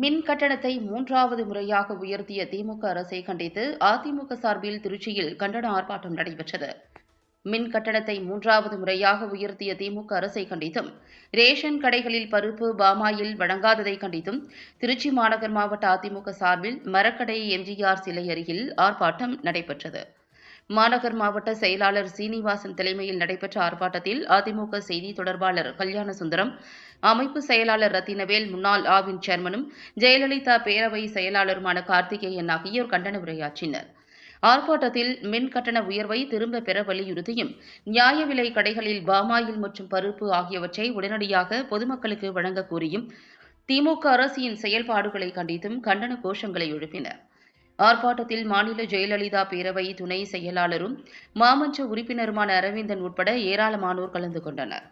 மின் கட்டணத்தை மூன்றாவது முறையாக உயர்த்திய திமுக அரசை கண்டித்து அதிமுக சார்பில் திருச்சியில் கண்டன ஆர்ப்பாட்டம் நடைபெற்றது. மின் கட்டணத்தை மூன்றாவது முறையாக உயர்த்திய திமுக அரசை கண்டித்தும் ரேஷன் கடைகளில் பருப்பு பாமாயில் வழங்காததை கண்டித்தும் திருச்சி மாநகர் மாவட்ட அதிமுக சார்பில் மரக்கடை எம்ஜிஆர் சிலை அருகில் ஆர்ப்பாட்டம் நடைபெற்றது. மாநகர் மாவட்ட செயலாளர் சீனிவாசன் தலைமையில் நடைபெற்ற ஆர்ப்பாட்டத்தில் அதிமுக செய்தி தொடர்பாளர் கல்யாண சுந்தரம் அமைப்பு செயலாளர் ரத்தினவேல் முன்னாள் ஆவின் சேர்மனும் ஜெயலலிதா பேரவை செயலாளருமான கார்த்திகேயன் ஆகியோர் கண்டன உரையாற்றினர். ஆர்ப்பாட்டத்தில் மின் கட்டண உயர்வை திரும்ப பெற வலியுறுத்தியும் நியாய விலை கடைகளில் பாமாயில் மற்றும் பருப்பு ஆகியவற்றை உடனடியாக பொதுமக்களுக்கு வழங்க கோரியும் திமுக அரசின் செயல்பாடுகளை கண்டித்தும் கண்டன கோஷங்களை எழுப்பினர். ஆர்ப்பாட்டத்தில் மாநில ஜெயலலிதா பேரவை துணை செயலாளரும் மாமன்ற உறுப்பினருமான அரவிந்தன் உட்பட ஏராளமானோர் கலந்து கொண்டனர்.